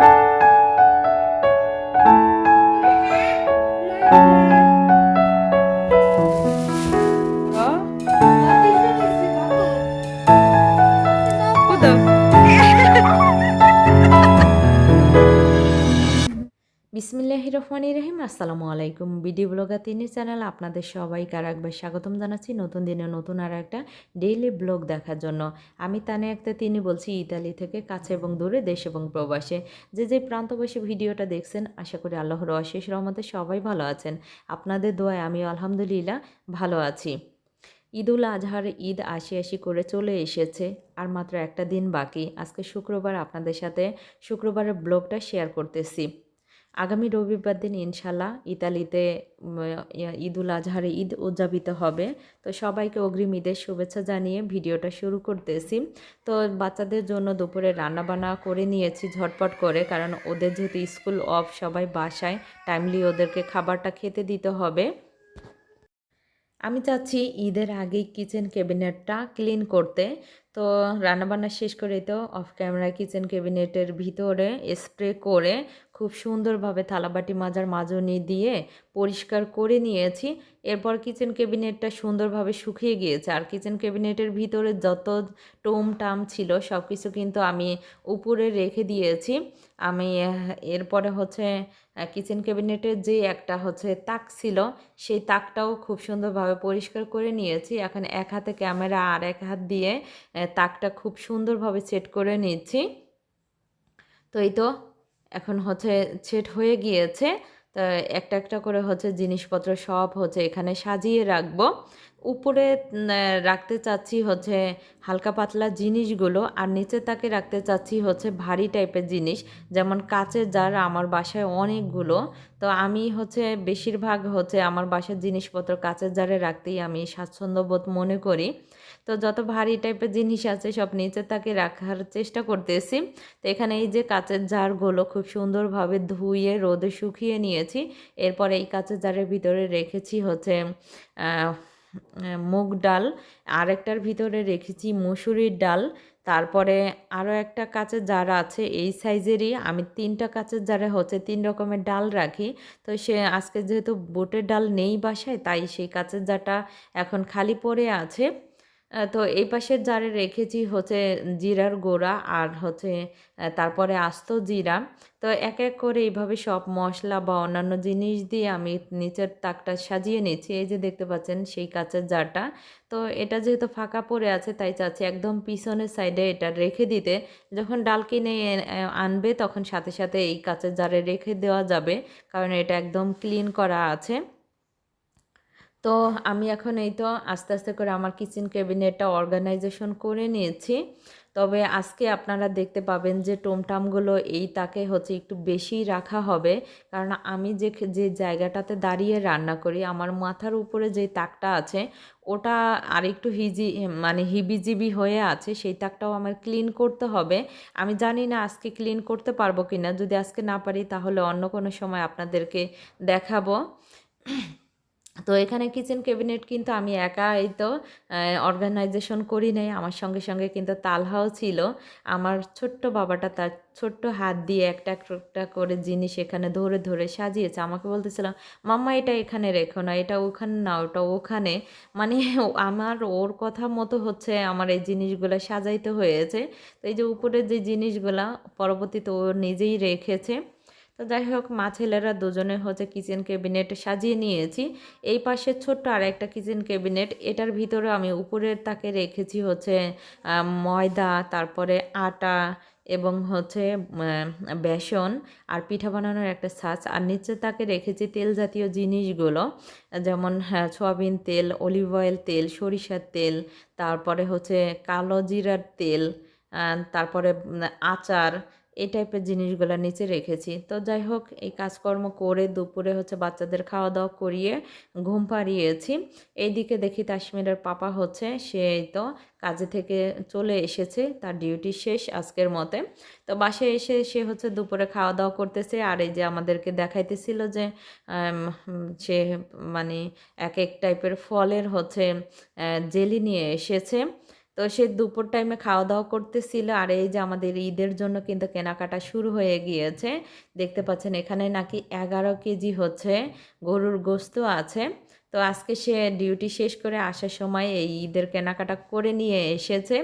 Mama. বিসমিল্লাহ রহমান রহিম আসসালামু আলাইকুম। বিডি ব্লগা তিনি চ্যানেল আপনাদের সবাইকে আর একবার স্বাগতম জানাচ্ছি নতুন দিনে নতুন আর একটা ডেইলি ব্লগ দেখার জন্য। আমি তানে একটা তিনি বলছি, ইতালি থেকে কাছে এবং দূরে, দেশ এবং প্রবাসে। যে যে প্রান্তবাসী ভিডিওটা দেখছেন, আশা করি আল্লাহর অশেষ রহমতে সবাই ভালো আছেন। আপনাদের দোয়ায় আমি আলহামদুলিল্লাহ ভালো আছি। ঈদ উল আজহার ঈদ আসি আসি করে চলে এসেছে, আর মাত্র একটা দিন বাকি। আজকে শুক্রবার আপনাদের সাথে শুক্রবারের ব্লগটা শেয়ার করতেছি। আগামী রবিবার দিন ইনশাল্লাহ ইতালিতে উম, ঈদ উল আজহারে ঈদ উদযাপিত হবে। তো সবাইকে অগ্রিম ঈদের শুভেচ্ছা জানিয়ে ভিডিওটা শুরু করতেছি। তো বাচ্চাদের জন্য দুপুরে রান্নাবান্না করে নিয়েছি ঝটপট করে কারণ ওদের যেহেতু স্কুল অফ সবাই বাসায় টাইমলি ওদেরকে খাবারটা খেতে দিতে হবে। আমি চাচ্ছি ঈদের আগেই কিচেন ক্যাবিনেটটা ক্লিন করতে। তো রান্নাবান্না শেষ করে তো অফ ক্যামেরা কিচেন ক্যাবিনেটের ভিতরে স্প্রে করে খুব সুন্দরভাবে থালাবাটি মাজার মাজনি দিয়ে পরিষ্কার করে নিয়েছি। এরপর কিচেন ক্যাবিনেটটা সুন্দরভাবে শুকিয়ে গিয়েছে। আর কিচেন ক্যাবিনেটের ভিতরে যত টোম টাম ছিল সব কিছু কিন্তু আমি উপরে রেখে দিয়েছি। আমি, এরপরে হচ্ছে কিচেন ক্যাবিনেটের যে একটা হচ্ছে তাক ছিল, সেই তাকটাও খুব সুন্দরভাবে পরিষ্কার করে নিয়েছি। এখন এক হাতে ক্যামেরা আর এক হাত দিয়ে তাকটা খুব সুন্দরভাবে সেট করে নিচ্ছি। তো এই তো এখন হচ্ছে সেট হয়ে গিয়েছে। তা একটা একটা করে হচ্ছে জিনিসপত্র সব হচ্ছে এখানে সাজিয়ে রাখব। উপরে রাখতে চাচ্ছি হচ্ছে হালকা পাতলা জিনিসগুলো আর নিচে তাকে রাখতে চাচ্ছি হচ্ছে ভারী টাইপের জিনিস, যেমন কাচের জার আমার বাসায় অনেকগুলো। তো আমি হচ্ছে বেশিরভাগ হচ্ছে আমার বাসার জিনিসপত্র কাচের জারে রাখতেই আমি স্বাচ্ছন্দ্যবোধ মনে করি। তো যত ভারী টাইপের জিনিস আছে সব নিচে তাকে রাখার চেষ্টা করতেছি। তো এখানে এই যে কাচের জারগুলো খুব সুন্দরভাবে ধুয়ে, রোদে শুকিয়ে নিয়েছি। এরপরে এই কাচের জারের ভিতরে রেখেছি হচ্ছে মুগ ডাল। আরেকটার ভিতরে রেখেছি মুসুরির ডাল। তারপরে আরও একটা কাচের জার আছে এই সাইজেরই। আমি তিনটা কাচের জারে হচ্ছে তিন রকমের ডাল রাখি। তো সে আজকে যেহেতু বুটের ডাল নেই বাসায়, তাই সেই কাচের জারটা এখন খালি পড়ে আছে। তো এই পাশের জারে রেখেছি হচ্ছে জিরার গোড়া আর হচ্ছে তারপরে আস্ত জিরা। তো এক এক করে এইভাবে সব মশলা বা অন্যান্য জিনিস দিয়ে আমি নিচের তাকটা সাজিয়ে নিচ্ছি। এই যে দেখতে পাচ্ছেন সেই কাঁচের জারটা। তো এটা যেহেতু ফাঁকা পড়ে আছে, তাই চাচ্ছি একদম পিছনের সাইডে এটা রেখে দিতে। যখন ডাল কিনে আনবে তখন সাথে সাথে এই কাঁচের জারে রেখে দেওয়া যাবে। কারণ এটা একদম ক্লিন করা আছে। তো আমি এখন এই তো আস্তে আস্তে করে আমার কিচেন ক্যাবিনেটটা অর্গানাইজেশন করে নিয়েছি। তবে আজকে আপনারা দেখতে পাবেন যে টোমটামগুলো এই তাকে হচ্ছে একটু বেশি রাখা হবে। কারণ আমি যে যে জায়গাটাতে দাঁড়িয়ে রান্না করি, আমার মাথার উপরে যে তাকটা আছে, ওটা আরেকটু হিজি মানে হিবিজিবি হয়ে আছে, সেই তাকটাও আমার ক্লিন করতে হবে। আমি জানি না আজকে ক্লিন করতে পারব কি না যদি আজকে না পারি তাহলে অন্য কোনো সময় আপনাদেরকে দেখাবো। তো এখানে কিচেন ক্যাবিনেট কিন্তু আমি একা এই তো অর্গানাইজেশন করি নাই। আমার সঙ্গে সঙ্গে কিন্তু তালহাও ছিল। আমার ছোট্ট বাবাটা তার ছোট্ট হাত দিয়ে একটা একটা করে জিনিস এখানে ধরে ধরে সাজিয়েছে। আমাকে বলতেছিলাম মাম্মা, এটা এখানে রেখো না, এটা ওখানে না, ওটা ওখানে। মানে আমার, ওর কথা মতো হচ্ছে আমার এই জিনিসগুলো সাজাইতে হয়েছে। তো এই যে উপরের যে জিনিসগুলা, পরবর্তীতে ও নিজেই রেখেছে। তো যাই হোক মা ছেলেরা দুজনে হচ্ছে কিচেন ক্যাবিনেট সাজিয়ে নিয়েছি। এই পাশে ছোট্ট আর একটা কিচেন ক্যাবিনেট এটার ভিতরে আমি উপরের তাকে রেখেছি হচ্ছে ময়দা তারপরে আটা এবং হচ্ছে বেসন আর পিঠা বানানোর একটা ছাঁচ আর নিচে তাকে রেখেছি তেল জাতীয় জিনিসগুলো যেমন হ্যাঁ, সয়াবিন তেল অলিভ অয়েল তেল সরিষার তেল তারপরে হচ্ছে কালো জিরার তেল তারপরে আচার এই টাইপের জিনিসগুলো নিচে রেখেছি। তো যাই হোক এই কাজকর্ম করে দুপুরে হচ্ছে বাচ্চাদের খাওয়া দাওয়া করিয়ে ঘুম পাড়িয়েছি। এইদিকে দেখি কাশ্মীরের পাপা হচ্ছে সে তো কাজে থেকে চলে এসেছে, তার ডিউটি শেষ আজকের মতে। তো বাসায় এসে সে হচ্ছে দুপুরে খাওয়া দাওয়া করতেছে, আর এই যে আমাদেরকে দেখাইতেছিল যে সে মানে এক এক টাইপের ফলের হচ্ছে জেলি নিয়ে এসেছে। তো সে দুপুর টাইমে খাওয়া দাওয়া করতেছিল। আর এই যে আমাদের ঈদের জন্য কিন্তু কেনাকাটা শুরু হয়ে গিয়েছে। দেখতে পাচ্ছেন এখানে নাকি এগারো কেজি হচ্ছে গরুর গোস্ত আছে। তো আজকে সে ডিউটি শেষ করে আসার সময় এই ঈদের কেনাকাটা করে নিয়ে এসেছে।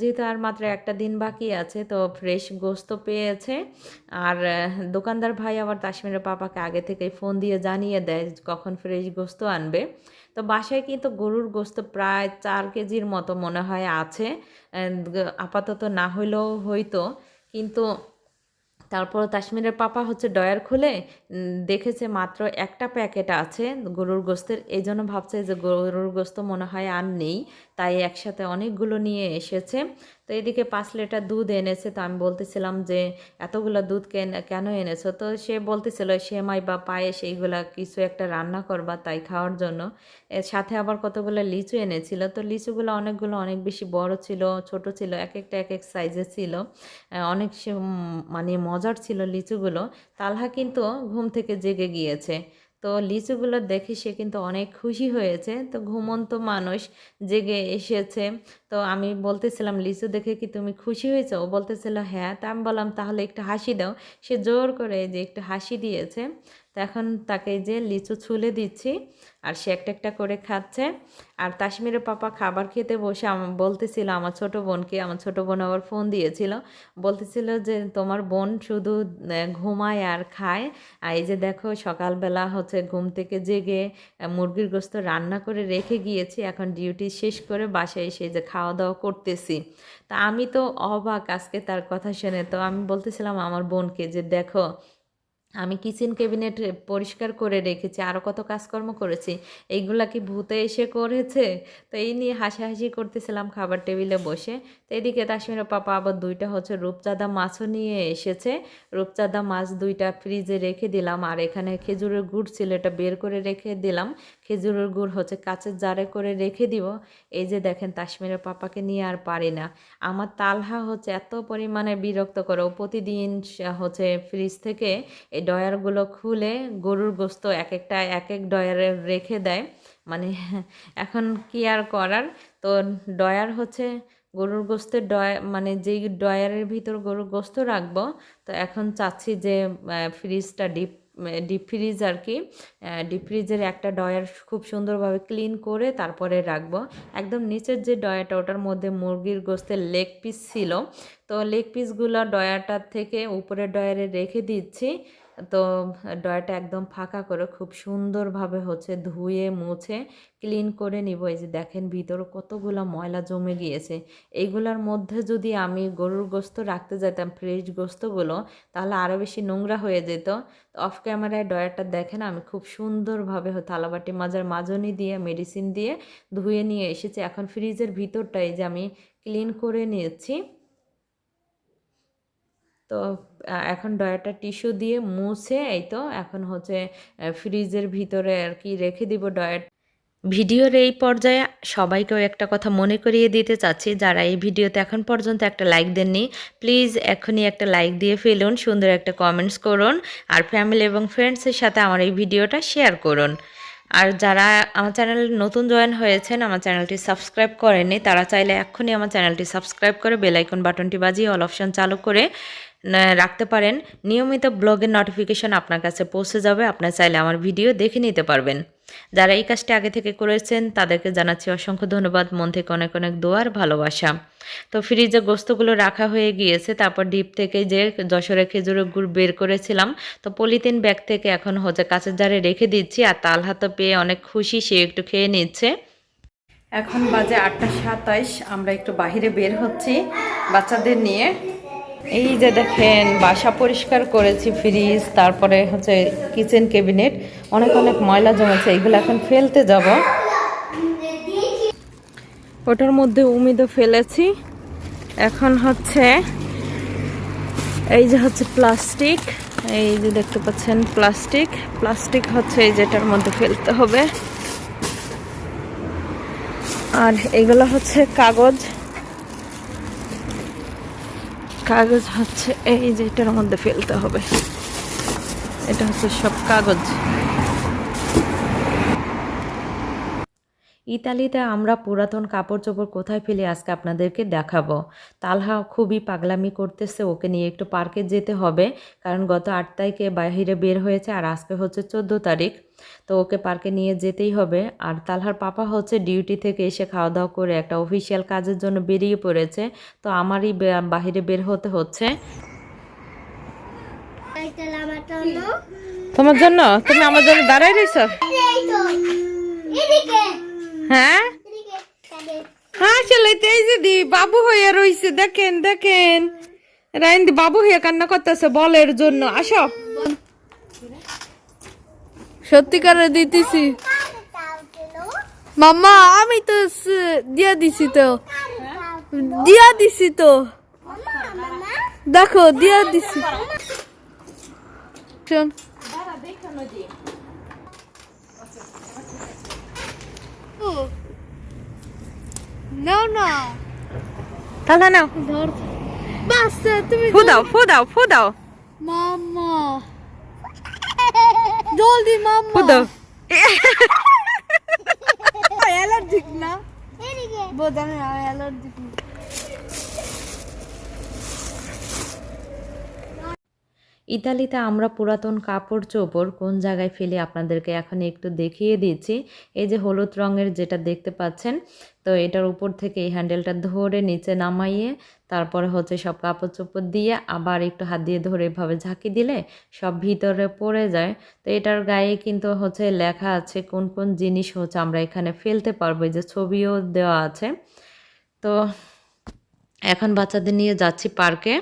যেহেতু আর মাত্র একটা দিন বাকি আছে, তো ফ্রেশ গোস্ত পেয়েছে। আর দোকানদার ভাই আবার তাসমিরের পাপাকে আগে থেকেই ফোন দিয়ে জানিয়ে দেয় কখন ফ্রেশ গোস্ত আনবে। তো বাসায় কিন্তু গরুর গোস্ত প্রায় চার কেজির মতো মনে হয় আছে। আপাতত না হইলেও হইতো কিন্তু তারপর কাশ্মীরের পাপা হচ্ছে ডয়ার খুলে দেখেছে মাত্র একটা প্যাকেট আছে গরুর গোস্তের, এই জন্য ভাবছে যে গরুর গোস্ত মনে হয় আর নেই। তাই একসাথে অনেকগুলো নিয়ে এসেছে। তো এদিকে পাঁচ লিটার দুধ এনেছে, তো আমি বলতেছিলাম যে, এতগুলো দুধ কেন কেন এনেছো? তো সে বলতেছিল সেমাই বা পায়েস, এইগুলা কিছু একটা রান্না করবা তাই খাওয়ার জন্য। এর সাথে আবার কতগুলো লিচু এনেছিল, তো লিচুগুলো অনেকগুলো অনেক বেশি বড় ছিল, ছোট ছিল এক একটা এক এক সাইজে ছিল। অনেক মানে মজার ছিল লিচুগুলো। তালহা কিন্তু ঘুম থেকে জেগে গিয়েছে। তো লিচুগুলো দেখে সে কিন্তু অনেক খুশি হয়েছে। তো ঘুমন্ত মানুষ জেগে এসেছে। তো আমি বলতেছিলাম, লিচু দেখে কি তুমি খুশি হয়েছো? ও বলতেছিল হ্যাঁ। তা আমি বললাম, তাহলে একটু হাসি দাও। সে জোর করে যে একটু হাসি দিয়েছে। এখন তাকে যে লিচু ছুলে দিচ্ছি আর সে একটা একটা করে খাচ্ছে। আর তাসমিরের পাপা খাবার খেতে বসে বলতেছিল, আমার ছোট বোনকে, আমার ছোট বোন আবার ফোন দিয়েছিল। বলতেছিল যে, তোমার বোন শুধু ঘুমায় আর খায়। আর এই যে দেখো, সকালবেলা হচ্ছে ঘুম থেকে জেগে মুরগির গোস্ত রান্না করে রেখে গিয়েছি। এখন ডিউটি শেষ করে বাসায় এসে যে খাওয়া দাওয়া করতেছি। তা আমি তো অবাক আজকে তার কথা শুনে। তো আমি বলতেছিলাম, আমার বোনকে যে দেখো আমি কিচেন ক্যাবিনেট পরিষ্কার করে রেখেছি আরও কত কাজকর্ম করেছি, এইগুলা কি ভূতে এসে করেছে? তো এই নিয়ে হাসাহাসি করতেছিলাম খাবার টেবিলে বসে। তো এদিকে তাসমিরের পাপা আবার দুইটা হচ্ছে রূপচাঁদা মাছও নিয়ে এসেছে। রূপচাঁদা মাছ দুইটা ফ্রিজে রেখে দিলাম, আর এখানে খেজুরের গুড় ছিল, এটা বের করে রেখে দিলাম। খেজুরের গুড় হচ্ছে কাঁচের জারে করে রেখে দিব। এই যে দেখেন তাসমিরের পাপাকে নিয়ে আর পারি না। আমার তালহা হচ্ছে এত পরিমাণে বিরক্ত করে প্রতিদিন হচ্ছে ফ্রিজ থেকে এই ডয়ারগুলো খুলে গরুর গোস্ত এক একটা এক এক ডয়ারে রেখে দেয়। মানে এখন কি আর করার? তো ডয়ার হচ্ছে গরুর গোস্তের ডয় মানে যেই ডয়ারের ভিতর গরুর গোস্ত রাখব, তো এখন চাচ্ছি যে ফ্রিজটা ডিপ ডিপ ফ্রিজ আর কি ডিপ ফ্রিজের একটা ডয়ার খুব সুন্দরভাবে ক্লিন করে তারপরে রাখব। একদম নিচের যে ডয়ারটা ওটার মধ্যে মুরগির গোস্তের লেগ পিস ছিল। তো লেগ পিসগুলো ডয়ারটার থেকে উপরের ডয়ারে রেখে দিচ্ছি। তো ডয়ারটা একদম ফাঁকা করে খুব সুন্দরভাবে হচ্ছে ধুয়ে, মুছে, ক্লিন করে নিব। এই যে দেখেন ভিতরে কতগুলো ময়লা জমে গিয়েছে। এইগুলোর মধ্যে যদি আমি গরুর গোস্ত রাখতে যেতাম ফ্রেশ গোস্তগুলো, তাহলে আরও বেশি নোংরা হয়ে যেত। তো অফ ক্যামেরায় ডয়ারটা দেখেন, আমি খুব সুন্দরভাবে থালাবাটি মাজার মাজনি দিয়ে, মেডিসিন দিয়ে ধুয়ে নিয়ে এসেছি। এখন ফ্রিজের ভিতরটাই যে আমি ক্লিন করে নিয়েছি। তো এখন ডয়ারটা টিস্যু দিয়ে মুছে এই তো, এখন হচ্ছে ফ্রিজের ভিতরে আর কি রেখে দিব ডয়ার ভিডিওর এই পর্যায়ে সবাইকেও একটা কথা মনে করিয়ে দিতে চাচ্ছি, যারা এই ভিডিওতে এখন পর্যন্ত একটা লাইক দেননি, প্লিজ এখনই একটা লাইক দিয়ে ফেলুন, সুন্দর একটা কমেন্টস করুন, আর ফ্যামিলি এবং ফ্রেন্ডসের সাথে আমার এই ভিডিওটা শেয়ার করুন। আর যারা আমার চ্যানেল নতুন জয়েন হয়েছেন, আমার চ্যানেলটি সাবস্ক্রাইব করেননি, তারা চাইলে এক্ষুনি আমার চ্যানেলটি সাবস্ক্রাইব করে বেলাইকন বাটনটি বাজিয়ে অল অপশন চালু করে রাখতে পারেন। নিয়মিত ব্লগের নোটিফিকেশন আপনার কাছে পৌঁছে যাবে। আপনার চাইলে আমার ভিডিও দেখে নিতে পারবেন। যারা এই কাজটি আগে থেকে করেছেন, তাদেরকে জানাচ্ছি অসংখ্য ধন্যবাদ। মন থেকে অনেক অনেক দোয়ার ভালোবাসা। তো ফ্রিজে গোস্তগুলো রাখা হয়ে গিয়েছে। তারপর ডিপ থেকে যে যশোরের খেজুরের গুড় বের করেছিলাম, তো পলিথিন ব্যাগ থেকে এখন হচ্ছে কাঁচের জারে রেখে দিচ্ছি। আর তাল হাতে পেয়ে অনেক খুশি, সে একটু খেয়ে নিচ্ছে। এখন বাজে আটটা সাতাইশ। আমরা একটু বাহিরে বের হচ্ছি বাচ্চাদের নিয়ে। এই যে দেখেন, বাসা পরিষ্কার করেছি ফ্রিজ তারপরে হচ্ছে কিচেন ক্যাবিনেট অনেক অনেক ময়লা জমেছে, এগুলো এখন ফেলতে যাব। ওটার মধ্যে উমিদও ফেলেছি। এখন হচ্ছে, এই যে হচ্ছে প্লাস্টিক এই যে দেখতে পাচ্ছেন প্লাস্টিক প্লাস্টিক হচ্ছে এই যেটার মধ্যে ফেলতে হবে। আর এগুলো হচ্ছে কাগজ। কাগজ হচ্ছে এই যে এটার মধ্যে ফেলতে হবে। এটা হচ্ছে সব কাগজ। ইতালিতে আমরা পুরাতন কাপড় চোপড় কোথায় ফেলি আজকে আপনাদেরকে দেখাবো। তালহা খুবই পাগলামি করতেছে, ওকে নিয়ে একটু পার্কে যেতে হবে, কারণ গত আট তারিখে বাইরে বের হয়েছে আর আজকে হচ্ছে চোদ্দ তারিখ। তো ওকে পার্কে নিয়ে যেতেই হবে। আর তালহার পাপা হচ্ছে ডিউটি থেকে এসে খাওয়া দাওয়া করে একটা অফিসিয়াল কাজের জন্য বেরিয়ে পড়েছে। তো আমারই বাহিরে বের হতে হচ্ছে। তোমার জন্য? তুমি আমার জন্য দাঁড়াই রয়েছো হ্যাঁ? হ্যাঁ চলে এই যে বাবু হয়ে রইছে, দেখেন দেখেন। রাইন বাবু হয়ে কান্না করতেছে বলের জন্য, আসো। সত্যিকারে দিতেছি। মাম্মা, আমি তো দিয়া দিছি তো। দিয়া দিছি তো। দেখো, দিয়া দিছি। শোন। নাও না। তাহলে নাও। বাস তুমি ফু দাও ফু দাও ফু দাও। মাম্মা। জলদি মাম্মা। ফু দাও। অ্যালার্জিক না? এদিকে। বোঝানো অ্যালার্জিক ইতালিতে আমরা পুরাতন কাপড় চোপড় কোন জায়গায় ফেলে আপনাদেরকে এখন একটু দেখিয়ে দিচ্ছি। এই যে হলুদ রঙের যেটা দেখতে পাচ্ছেন, তো এটার উপর থেকে এই হ্যান্ডেলটা ধরে নিচে নামাইয়ে, তারপরে হচ্ছে সব কাপড় চোপড় দিয়ে আবার একটু হাত দিয়ে ধরে এভাবে ঝাঁকি দিলে সব ভিতরে পড়ে যায়। তো এটার গায়ে কিন্তু হচ্ছে লেখা আছে কোন কোন জিনিস হচ্ছে আমরা এখানে ফেলতে পারব যে ছবিও দেওয়া আছে। তো এখন বাচ্চাদের নিয়ে যাচ্ছি পার্কে।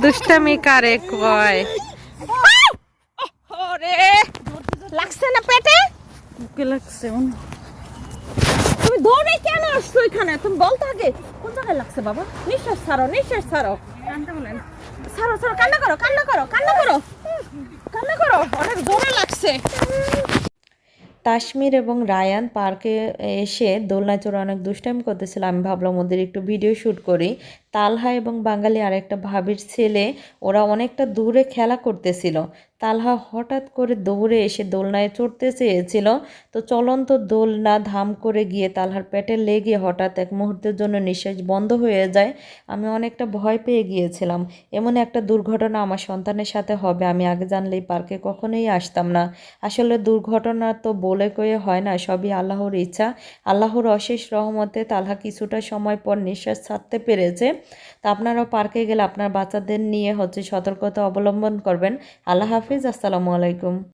দুষ্টামি কারে কয়? লাগছে না পেটে? বুকে লাগছে তুমি দৌড়ে কেন আসছো এখানে? তুমি বলতে আগে কোন জায়গায় লাগছে বাবা? নিঃশ্বাস ছাড়ো নিঃশ্বাস ছাড়ো। ছাড়ো ছাড়ো কান্না করো কান্না করো কান্না করো। কান্না করো অনেক জোরে লাগছে। তাসমির এবং রায়ান পার্কে এসে দোলনায় চড়ে অনেক দুষ্টামি করতেছিল। আমি ভাবলাম ওদের একটু ভিডিও শ্যুট করি। তালহা এবং বাঙালি আরেকটা ভাবির ছেলে, ওরা অনেকটা দূরে খেলা করতেছিল। তালহা হঠাৎ করে দৌড়ে এসে দোলনায় চড়তে চেয়েছিল। তো চলন্ত দোলনা ধাম করে গিয়ে তালহার পেটে লেগে হঠাৎ এক মুহূর্তের জন্য নিঃশ্বাস বন্ধ হয়ে যায়। আমি অনেকটা ভয় পেয়ে গিয়েছিলাম। এমন একটা দুর্ঘটনা আমার সন্তানের সাথে হবে, আমি আগে জানলে এই পার্কে কখনোই আসতাম না। আসলে দুর্ঘটনা তো বলে কয়ে হয় না, সবই আল্লাহর ইচ্ছা। আল্লাহর অশেষ রহমতে তালহা কিছুটা সময় পর নিঃশ্বাস ছাড়তে পেরেছে। তা আপনারাও পার্কে গেলে আপনার বাচ্চাদের নিয়ে হচ্ছে সতর্কতা অবলম্বন করবেন। আল্লাহ হাফিজ, আসসালামু আলাইকুম।